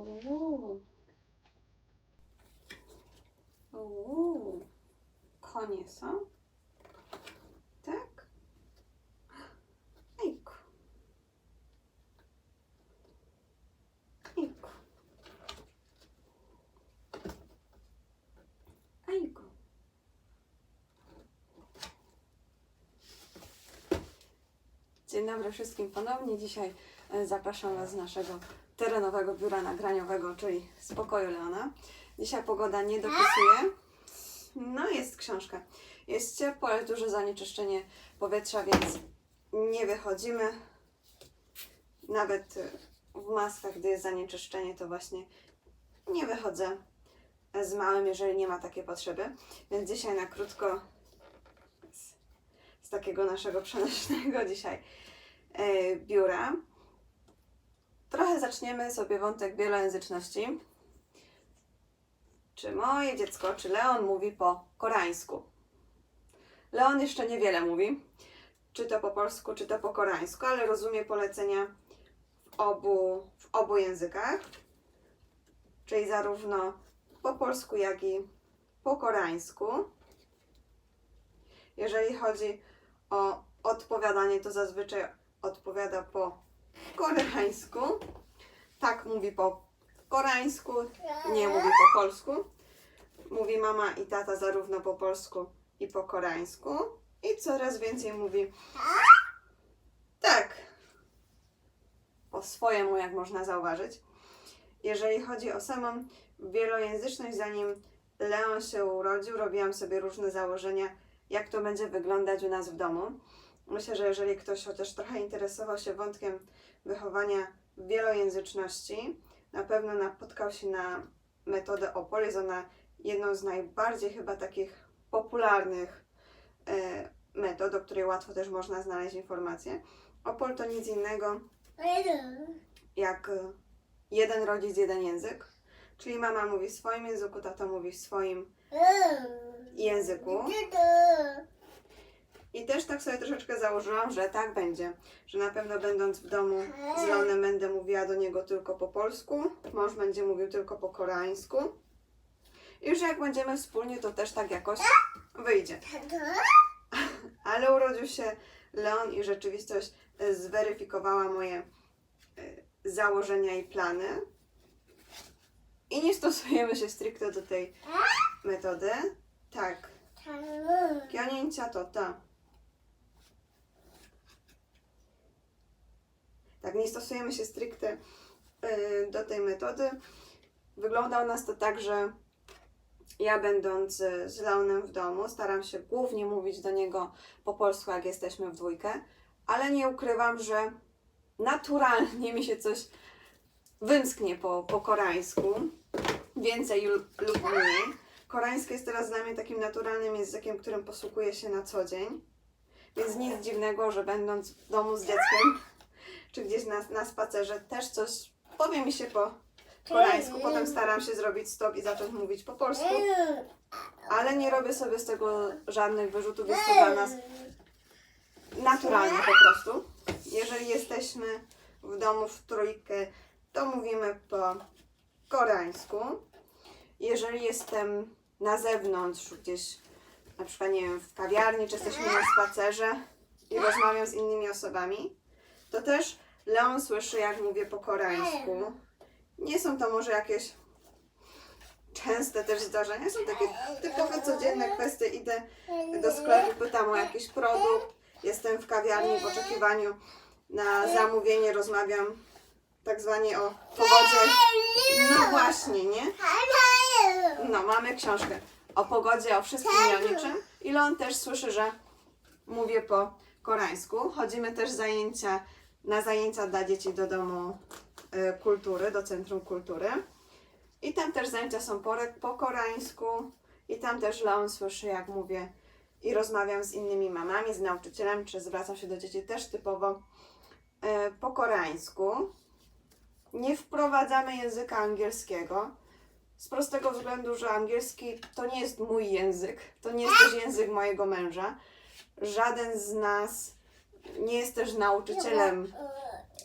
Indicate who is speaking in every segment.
Speaker 1: Uuu. Uuu. Konie są? Tak? Ejku. Ejku. Ejku. Dzień dobry wszystkim ponownie. Dzisiaj e, zapraszam Was z naszego terenowego biura nagraniowego, czyli z pokoju Leona. Dzisiaj pogoda nie dopisuje. No jest książka. Jest ciepło, ale duże zanieczyszczenie powietrza, więc nie wychodzimy. Nawet e, w maskach, gdy jest zanieczyszczenie, to właśnie nie wychodzę z małym, jeżeli nie ma takiej potrzeby. Więc dzisiaj na krótko z, z takiego naszego przenośnego dzisiaj e, biura. Trochę zaczniemy sobie wątek wielojęzyczności. Czy moje dziecko, czy Leon mówi po koreańsku? Leon jeszcze niewiele mówi, czy to po polsku, czy to po koreańsku, ale rozumie polecenia w obu, w obu językach, czyli zarówno po polsku, jak i po koreańsku. Jeżeli chodzi o odpowiadanie, to zazwyczaj odpowiada po koreańsku. Tak mówi po koreańsku, nie mówi po polsku. Mówi mama i tata zarówno po polsku i po koreańsku. I coraz więcej mówi tak. Po swojemu, jak można zauważyć. Jeżeli chodzi o samą wielojęzyczność, zanim Leon się urodził, robiłam sobie różne założenia, jak to będzie wyglądać u nas w domu. Myślę, że jeżeli ktoś chociaż trochę interesował się wątkiem wychowania wielojęzyczności, na pewno napotkał się na metodę OPOL. Jest ona jedną z najbardziej chyba takich popularnych e, metod, o której łatwo też można znaleźć informacje. OPOL to nic innego jak jeden rodzic, jeden język. Czyli mama mówi w swoim języku, tata mówi w swoim języku. I też tak sobie troszeczkę założyłam, że tak będzie. Że na pewno będąc w domu z Leonem będę mówiła do niego tylko po polsku, mąż będzie mówił tylko po koreańsku. I już jak będziemy wspólnie, to też tak jakoś wyjdzie. Ale urodził się Leon i rzeczywistość e, zweryfikowała moje e, założenia i plany. I nie stosujemy się stricte do tej metody. Tak. Kionięcia to ta. Tak, nie stosujemy się stricte y, do tej metody. Wygląda u nas to tak, że ja będąc y, z Leonem w domu, staram się głównie mówić do niego po polsku, jak jesteśmy w dwójkę, ale nie ukrywam, że naturalnie mi się coś wymsknie po, po koreańsku, więcej lub mniej. Koreański jest teraz dla mnie takim naturalnym językiem, którym posługuję się na co dzień. Więc nic dziwnego, że będąc w domu z dzieckiem, czy gdzieś na, na spacerze, też coś powie mi się po koreańsku. Potem staram się zrobić stop i zacząć mówić po polsku. Ale nie robię sobie z tego żadnych wyrzutów. Jest to dla nas naturalne po prostu. Jeżeli jesteśmy w domu w trójkę, to mówimy po koreańsku. Jeżeli jestem na zewnątrz, gdzieś na przykład, nie wiem, w kawiarni, czy jesteśmy na spacerze i rozmawiam z innymi osobami, to też Leon słyszy, jak mówię po koreańsku. Nie są to może jakieś częste też zdarzenia, są takie typowe, codzienne kwestie. Idę do sklepu, pytam o jakiś produkt, jestem w kawiarni w oczekiwaniu na zamówienie, rozmawiam tak zwanie o pogodzie. No właśnie, nie? No, mamy książkę o pogodzie, o wszystkim i o niczym. I Leon też słyszy, że mówię po koreańsku. Chodzimy też zajęcia, na zajęcia dla dzieci do domu y, kultury, do Centrum Kultury. I tam też zajęcia są po, po koreańsku. I tam też Leon słyszy, jak mówię i rozmawiam z innymi mamami, z nauczycielem, czy zwracam się do dzieci też typowo y, po koreańsku. Nie wprowadzamy języka angielskiego. Z prostego względu, że angielski to nie jest mój język, to nie jest też język mojego męża. Żaden z nas nie jest też nauczycielem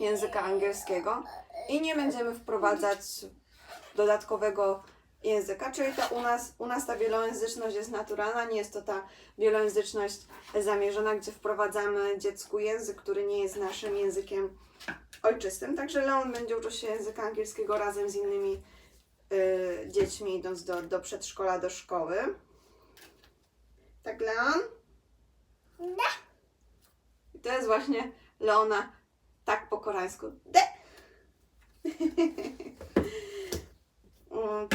Speaker 1: języka angielskiego i nie będziemy wprowadzać dodatkowego języka, czyli to u nas, u nas ta wielojęzyczność jest naturalna, nie jest to ta wielojęzyczność zamierzona, gdzie wprowadzamy dziecku język, który nie jest naszym językiem ojczystym. Także Leon będzie uczył się języka angielskiego razem z innymi y, dziećmi, idąc do, do przedszkola, do szkoły. Tak, Leon? I to jest właśnie Leona tak po koreańsku. De! Mm,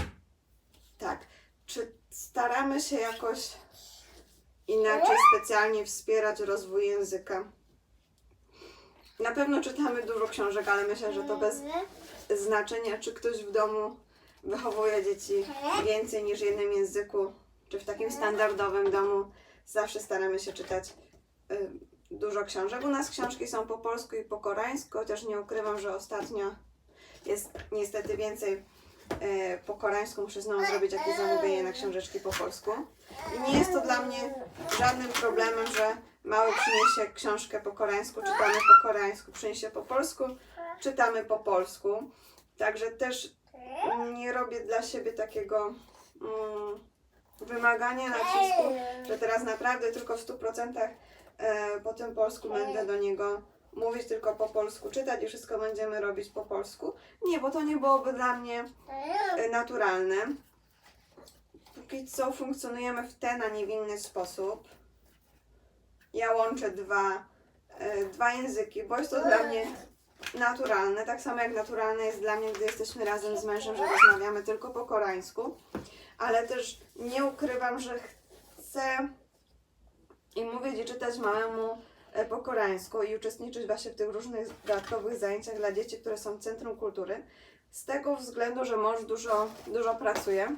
Speaker 1: tak. Czy staramy się jakoś inaczej specjalnie wspierać rozwój języka? Na pewno czytamy dużo książek, ale myślę, że to bez znaczenia, czy ktoś w domu wychowuje dzieci więcej niż jednym języku, czy w takim standardowym domu. Zawsze staramy się czytać y, dużo książek. U nas książki są po polsku i po koreańsku, chociaż nie ukrywam, że ostatnio jest niestety więcej y, po koreańsku. Muszę znowu zrobić jakieś zamówienie na książeczki po polsku. I nie jest to dla mnie żadnym problemem, że mały przyniesie książkę po koreańsku, czytamy po koreańsku, przyniesie po polsku, czytamy po polsku. Także też nie robię dla siebie takiego mm, wymagania, nacisku, że teraz naprawdę tylko w 100% e, po tym polsku będę do niego mówić tylko po polsku, czytać i wszystko będziemy robić po polsku. Nie, bo to nie byłoby dla mnie e, naturalne. Póki co funkcjonujemy w ten, a nie w inny sposób. Ja łączę dwa, e, dwa języki, bo jest to dla mnie naturalne. Tak samo jak naturalne jest dla mnie, gdy jesteśmy razem z mężem, że rozmawiamy tylko po koreańsku. Ale też nie ukrywam, że chcę i mówić i czytać małemu e, po koreańsku i uczestniczyć właśnie w tych różnych dodatkowych zajęciach dla dzieci, które są w Centrum Kultury. Z tego względu, że mąż dużo, dużo pracuje.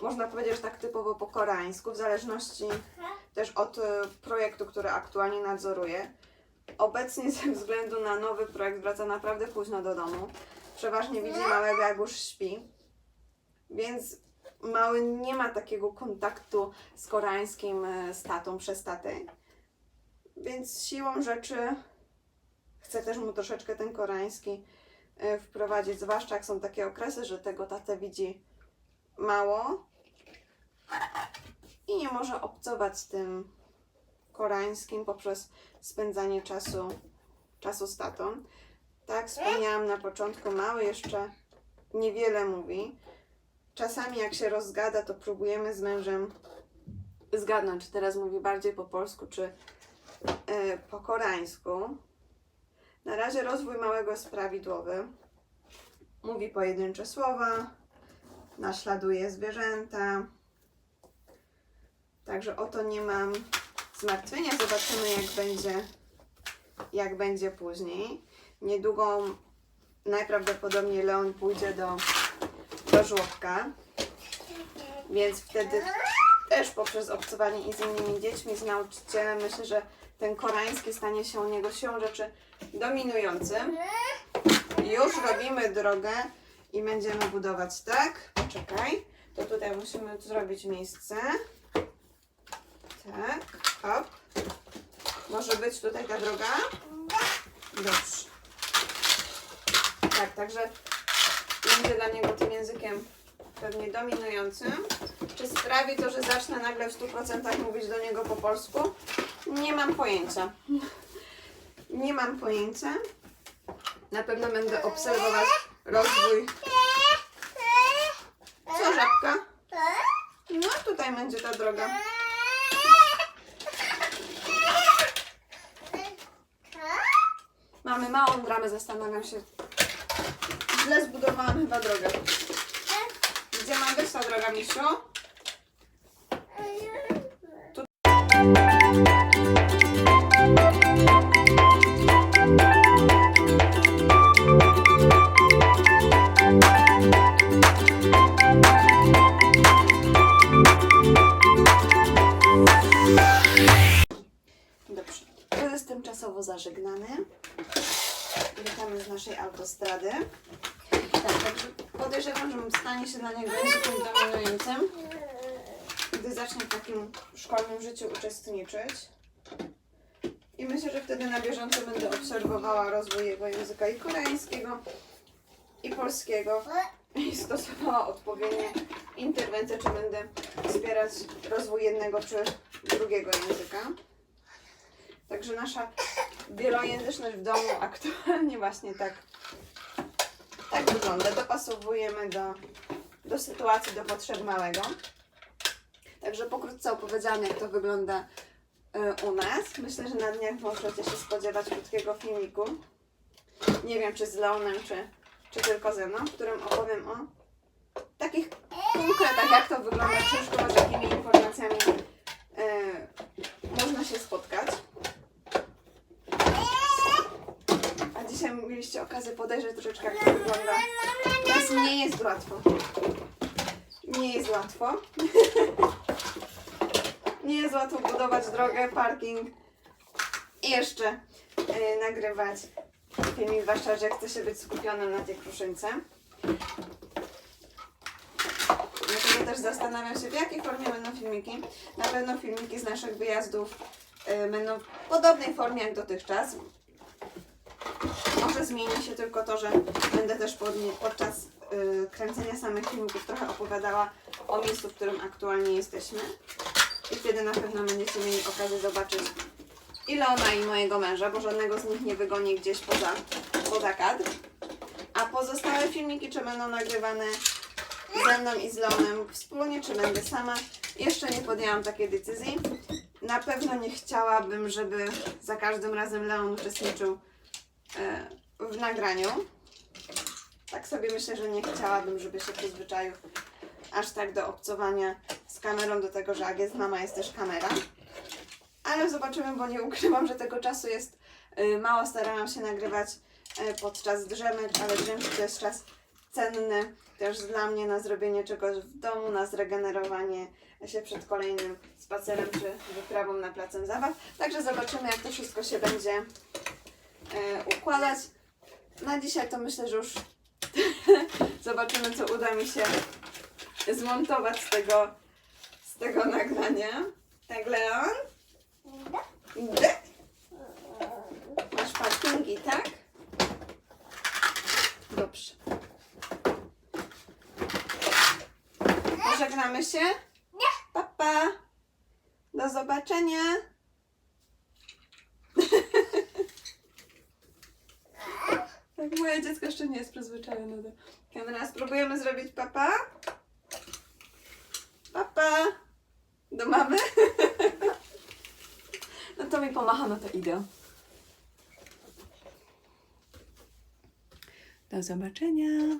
Speaker 1: Można powiedzieć, że tak typowo po koreańsku, w zależności też od e, projektu, który aktualnie nadzoruje. Obecnie ze względu na nowy projekt wraca naprawdę późno do domu. Przeważnie widzi małego, jak już śpi. Więc mały nie ma takiego kontaktu z koreańskim e, statą przez tatę. Więc siłą rzeczy chcę też mu troszeczkę ten koreański e, wprowadzić, zwłaszcza jak są takie okresy, że tego tatę widzi mało i nie może obcować z tym koreańskim poprzez spędzanie czasu, czasu z tatą. Tak, wspomniałam na początku, mały jeszcze niewiele mówi. Czasami jak się rozgada, to próbujemy z mężem zgadnąć, czy teraz mówi bardziej po polsku, czy e, po koreańsku. Na razie rozwój małego jest prawidłowy. Mówi pojedyncze słowa, naśladuje zwierzęta. Także o to nie mam zmartwienia. Zobaczymy, jak będzie, jak będzie później. Niedługo najprawdopodobniej Leon pójdzie do, żłobka, więc wtedy też poprzez obcowanie i z innymi dziećmi, z nauczycielem, myślę, że ten koreański stanie się u niego siłą rzeczy dominującym. Już robimy drogę i będziemy budować, tak? Poczekaj. To tutaj musimy zrobić miejsce. Tak, hop. Może być tutaj ta droga? Dobrze. Tak, także będzie dla niego tym językiem pewnie dominującym. Czy sprawi to, że zacznę nagle w 100% mówić do niego po polsku? Nie mam pojęcia. Nie mam pojęcia. Na pewno będę obserwować rozwój. Co, żabka? No, tutaj będzie ta droga. Mamy małą bramę, zastanawiam się. Źle zbudowałam chyba drogę. Gdzie ma być ta droga, Misiu? Takim szkolnym życiu uczestniczyć. I myślę, że wtedy na bieżąco będę obserwowała rozwój jego języka i koreańskiego, polskiego i stosowała odpowiednie interwencje, czy będę wspierać rozwój jednego czy drugiego języka. Także nasza wielojęzyczność w domu aktualnie właśnie tak, tak wygląda. Dopasowujemy do, do sytuacji, do potrzeb małego. Także pokrótce opowiedziałam, jak to wygląda y, u nas. Myślę, że na dniach możecie się spodziewać krótkiego filmiku. Nie wiem, czy z Leonem, czy, czy tylko ze mną, w którym opowiem o takich konkretach, jak to wygląda, ciężko z jakimi informacjami y, można się spotkać. A dzisiaj mieliście okazję podejrzeć troszeczkę, jak to wygląda. Teraz nie jest łatwo. Nie jest łatwo. jest łatwo budować drogę, parking i jeszcze y, nagrywać filmik, zwłaszcza, że chce się być skupionym na tej kruszynce. Dlatego też zastanawiam się, w jakiej formie będą filmiki. Na pewno filmiki z naszych wyjazdów y, będą w podobnej formie jak dotychczas. Może zmieni się tylko to, że będę też podnie- podczas y, kręcenia samych filmików trochę opowiadała o miejscu, w którym aktualnie jesteśmy. I wtedy na pewno będziecie mieli okazję zobaczyć i Leona i mojego męża, bo żadnego z nich nie wygoni gdzieś poza, poza kadr. A pozostałe filmiki, czy będą nagrywane ze mną i z Leonem wspólnie, czy będę sama, jeszcze nie podjęłam takiej decyzji. Na pewno nie chciałabym, żeby za każdym razem Leon uczestniczył e, w nagraniu. Tak sobie myślę, że nie chciałabym, żeby się przyzwyczaił aż tak do obcowania kamerą, do tego, że jak mama, jest też kamera. Ale zobaczymy, bo nie ukrywam, że tego czasu jest y, mało. Starałam się nagrywać y, podczas drzemek, ale drzemki to jest czas cenny też dla mnie na zrobienie czegoś w domu, na zregenerowanie się przed kolejnym spacerem czy wyprawą na placem zabaw. Także zobaczymy, jak to wszystko się będzie y, układać. Na dzisiaj to myślę, że już zobaczymy, co uda mi się zmontować z tego, tego nagrania. Tak, Leon? Idę. Masz parkingi, tak? Dobrze. Pożegnamy się? Nie. Papa. Do zobaczenia. Tak, moje dziecko jeszcze nie jest przyzwyczajone do kamery. Spróbujemy zrobić papa. Papa. Do mamy. No to mi pomacha, no to idę. Do zobaczenia.